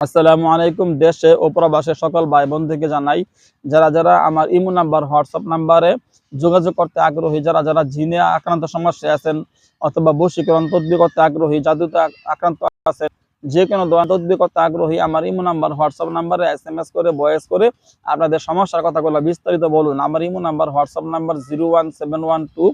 আসসালামু আলাইকুম দেশে ও সকল ভাই বন্ধুকে জানাই, যারা যারা আমার ইমো নাম্বার, হোয়াটসঅ্যাপ নাম্বারে যোগাযোগ করতে আগ্রহী, যারা যারা জিনে আক্রান্ত সমস্যায় আছেন অথবা বশীকরণ তদবি করতে আগ্রহী, জাদুতে আক্রান্ত আছেন যে কোনো দোয়া করতে আগ্রহী, আমার ইমো নাম্বার, হোয়াটসঅ্যাপ নাম্বারে এস এম এস করে, ভয়েস করে আপনাদের সমস্যার কথাগুলো বিস্তারিত বলুন। আমার imo number, WhatsApp number zero one seven one two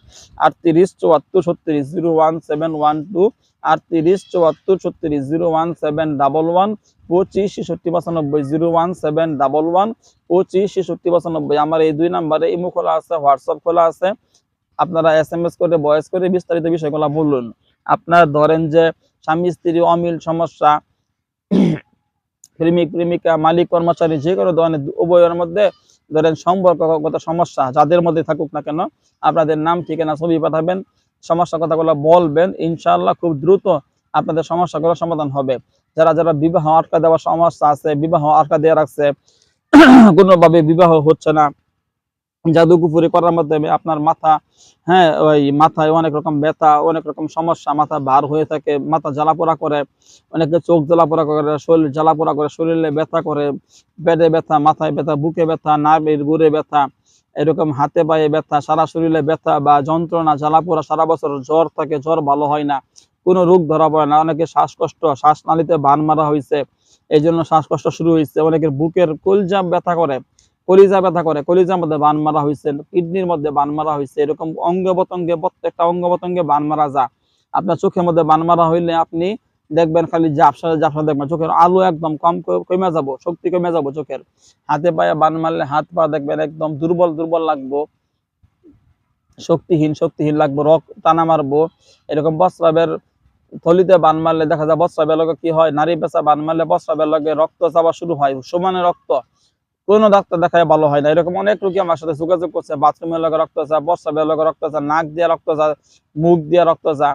আটত্রিশ চুয়াত্তর ছত্রিশ zero one seven one two আটত্রিশ চুয়াত্তর ছত্রিশ zero one seven double one পঁচিশ ছেষট্টি পঁচানব্বই zero one seven double one পঁচিশ ছেষট্টি পঁচানব্বই আমার এই দুই নাম্বারে ইমো খোলা আছে, হোয়াটসঅ্যাপ খোলা আছে। আপনারা এস এম এস করে ভয়েস করে বিস্তারিত বিষয়গুলো বলুন। আপনার ধরেন যে স্বামী, স্ত্রী, অমিল, সমস্যা, প্রেমিক, প্রেমিকা, মালিক, কর্মচারী, যে কোনো ধরনের উভয়ের মধ্যে ধরেন সম্পর্কগত সমস্যা, যাদের মধ্যে থাকুক না কেন, আপনাদের নাম, ঠিকানা, ছবি পাঠাবেন, সমস্যা কথাগুলো বলবেন, ইনশাআল্লাহ খুব দ্রুত আপনাদের সমস্যাগুলো সমাধান হবে। যারা যারা বিবাহ আটকা দেওয়ার সমস্যা আছে, বিবাহ আটকা দেওয়া রাখছে, কোনোভাবে বিবাহ হচ্ছে না জাদুকুপুরি করার মাধ্যমে আপনার মাথা হ্যাঁ ওই মাথায় অনেক রকম ব্যথা, অনেক রকম সমস্যা, মাথা ভার হয়ে থাকে, মাথা জ্বালাপোড়া করে, অনেকে চোখ জ্বালাপোড়া করে, শরীর জ্বালাপোড়া করে, শরীরে ব্যথা করে, পেটে ব্যথা, মাথায় ব্যথা, বুকে ব্যথা নার্ভের গুড়ে ব্যথা, এরকম হাতে পায়ে ব্যথা, সারা শরীরে ব্যথা বা যন্ত্রণা, জ্বালাপোড়া, সারা বছর জ্বর থাকে, জ্বর ভালো হয় না, কোনো রোগ ধরা পড়ে না, অনেকে শ্বাসকষ্ট, শ্বাসনালীতে বান মারা হয়েছে এই জন্য শ্বাসকষ্ট শুরু হয়েছে, অনেকের বুকের কলজা ব্যথা করে কলিজা ব্যথা করে, কলিজার মধ্যে বান মারা হয়েছে কিডনির মধ্যে বান মারা হয়েছে এরকম অঙ্গ বতঙ্গে প্রত্যেকটা অঙ্গ বতঙ্গে বান মারা যা আপনার চোখের মধ্যে বান মারা হইলে আপনি দেখবেন খালি জাপসা জাপসা দেখবেন, চোখের আলো একদম কম কমে যাব, শক্তি কমে যাব চোখের। হাতে পায়ে বান মারলে হাত পা দেখবেন একদম দুর্বল দুর্বল লাগবো। শক্তিহীন শক্তিহীন লাগবো রক টানা মারবো। এরকম বস্ত্রাবের থলিতে বান মারলে দেখা যায় বস্ত্রাবের লগে কি হয়? নারী পেশা বান মারলে বস্ত্রাবের লগে রক্ত চাওয়া শুরু হয়, সমানে রক্ত। কোনো ডাক্তার দেখায় ভালো হয় না। এরকম অনেক রোগী আমার সাথে যোগাযোগ করছে। বাথরুমের লগে রক্ত চা বস্ত্রাবের লগে রক্ত চা নাক দিয়ে রক্ত চা মুখ দিয়ে রক্ত চা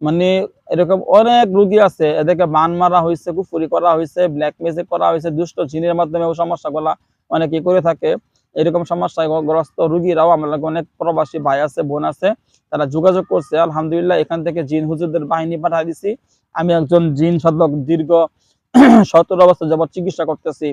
মানে এরকম অনেক রোগী আছে, এদেরকে বান মারা হয়েছে, কুফুরি করা হয়েছে ব্ল্যাক ম্যাজিক করা হয়েছে, দুষ্ট জিনের মাধ্যমে সমস্যাগুলা অনেকে করে থাকে। এরকম সমস্যায় গ্রস্ত রুগীরাও আমার অনেক প্রবাসী ভাই আছে, বোন আছে, তারা যোগাযোগ করছে। আলহামদুলিল্লাহ, এখান থেকে জিন হুজুরদের বাহিনী পাঠিয়ে দিছি। আমি একজন জিন সাধক, দীর্ঘ সতেরো বছর যাবত চিকিৎসা করতেছি।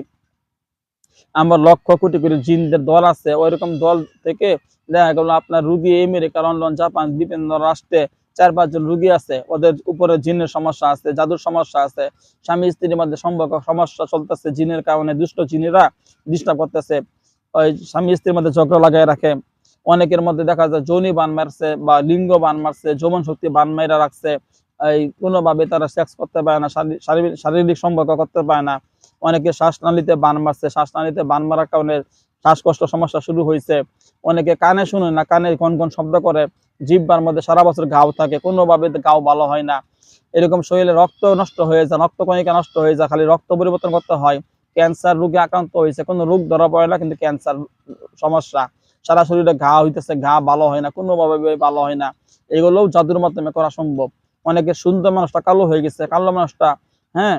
আমার লক্ষ কোটি কোটি জিনদের দল আছে, ওইরকম দল থেকে দেখা গেল আপনার রুগী আমেরিকা, লন্ডন, জাপান, বিভিন্ন রাষ্ট্রে চার পাঁচজন রুগী আছে, ওদের উপরে জিনের সমস্যা আছে, জাদুর সমস্যা আছে, স্বামী স্ত্রীর মধ্যে সম্পর্ক সমস্যা চলতেছে, জিনের কারণে দুষ্ট জিনেরা ডিস্টার্ব করতেছে, ওই স্বামী স্ত্রীর মধ্যে ঝগড়া লাগাই রাখে, অনেকের মধ্যে দেখা যায় যৌনি বান মারছে বা লিঙ্গ বান মারছে, যৌবন শক্তি বান মাইরা রাখছে, এই কোনোভাবে তারা সেক্স করতে পারে না শারীরিক সম্পর্ক করতে পারে না অনেকে শ্বাসনালীতে বান মারছে, শ্বাসনালীতে বান মারার কারণে শ্বাসকষ্ট সমস্যা শুরু হয়েছে। অনেকে কানে শুনে না, কানে কোন কোন শব্দ করে, জিব্বার মধ্যে সারা বছর ঘাও থাকে, কোনোভাবে ঘাও ভালো হয় না। এরকম শরীরে রক্ত নষ্ট হয়ে যায় রক্ত কণিকা নষ্ট হয়ে যায়, খালি রক্ত পরিবর্তন করতে হয়। ক্যান্সার রোগে আক্রান্ত হয়েছে, কোনো রোগ ধরা পড়ে না, কিন্তু ক্যান্সার সমস্যা। সারা শরীরে ঘা হইতেছে, ঘা ভালো হয় না, কোনোভাবে ভালো হয় না। এগুলোও জাদুর মাধ্যমে করা সম্ভব। অনেকে সুন্দর মানুষটা, কালো হয়ে গেছে, কালো মানুষটা হ্যাঁ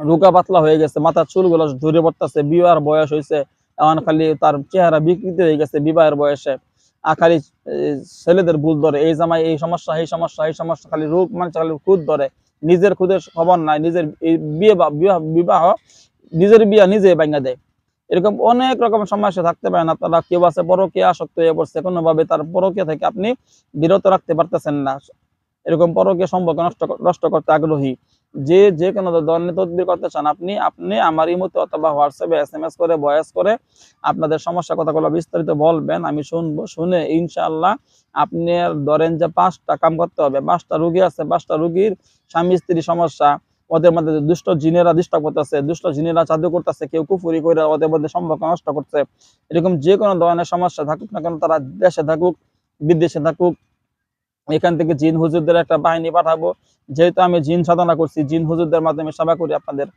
রোগা পাতলা হয়ে গেছে, মাথার চুলগুলো ঝরে পড়তেছে, বিবাহের বয়স হয়েছে, এখন খালি তার চেহারা বিকৃতি হয়ে গেছে বিবাহের বয়সে। আর ছেলেদের ভুল ধরে, এই জামাই এই সমস্যা এই সমস্যা এই সমস্যা, খালি রোগ মানে খালি খুদ ধরে। নিজের খুদের খবর নাই, নিজের বিয়ে বিবাহ- বিবাহ নিজের বিয়া নিজে ভাঙা দেয়। এরকম অনেক রকম সমস্যা থাকতে পারে না, তারা কেউ আছে পরকে আসক্ত হয়ে পড়ছে, কোনোভাবে তার পরকে থেকে আপনি বিরত রাখতে পারতেছেন না। এরকম পরকে সম্পর্ক নষ্ট নষ্ট করতে আগ্রহী। যে যে কোনো ধরনের তদবির করতে চান, আপনি আপনি আমার ইমোতে অথবা হোয়াটসঅ্যাপে এস এম এস করে, ভয়েস করে আপনাদের সমস্যা কথাগুলো বিস্তারিত বলবেন, আমি শুনব, শুনে ইনশাআল্লাহ আপনি ধরেন যে পাঁচটা কাম করতে হবে, পাঁচটা রুগী আছে, পাঁচটা রুগীর স্বামী স্ত্রী সমস্যা, ওদের মধ্যে দুষ্ট জিনেরা ডিস্টার্ব করতেছে, দুষ্ট জিনেরা জাদু করতেছে, কেউ কুফুরি করে ওদের মধ্যে সম্পর্ক নষ্ট করছে, এরকম যে কোনো ধরনের সমস্যা থাকুক না কেন, তারা দেশে থাকুক, বিদেশে থাকুক এখান থেকে জিন হুজুরদের একটা বাহিনী পাঠাবো। যেহেতু আমি জিন সাধনা করছি, জিন হুজুরদের মাধ্যমে সেবা করি আপনাদের।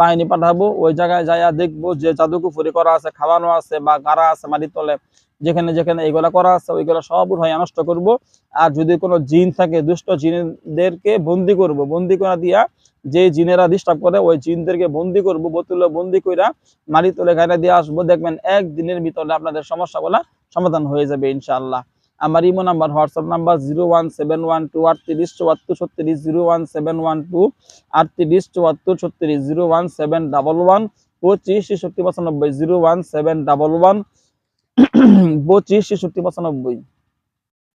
বাহিনী পাঠাবো, ওই জায়গায় যাইয়া দেখব যে জাদুকুফুরি করা আছে, খাওয়ানো আছে বা গাড়া আছে মাটির তলে। যেখানে যেখানে এগুলা করা আছে, ওইগুলো সব উঠাই নষ্ট করব। আর যদি কোনো জিন থাকে, দুষ্ট জিনদেরকে বন্দি করব, বন্দি করা দিয়া যে জিনেরা ডিস্টার্ব করে, ওই জিনদেরকে বন্দি করব, বোতলে বন্দি কইরা মাটির তলে গাড়া দিয়ে আসব। দেখবেন একদিনের ভিতরে আপনাদের সমস্যাগুলা সমাধান হয়ে যাবে ইনশাআল্লাহ। আমার imo number WhatsApp number zero one seven one two আটত্রিশ চুয়াত্তর ছত্রিশ zero one seven one two আটত্রিশ চুয়াত্তর ছত্রিশ zero one seven double one পঁচিশ ছেষট্টি পঁচানব্বই zero one seven double one পঁচিশ ছেষট্টি পঁচানব্বই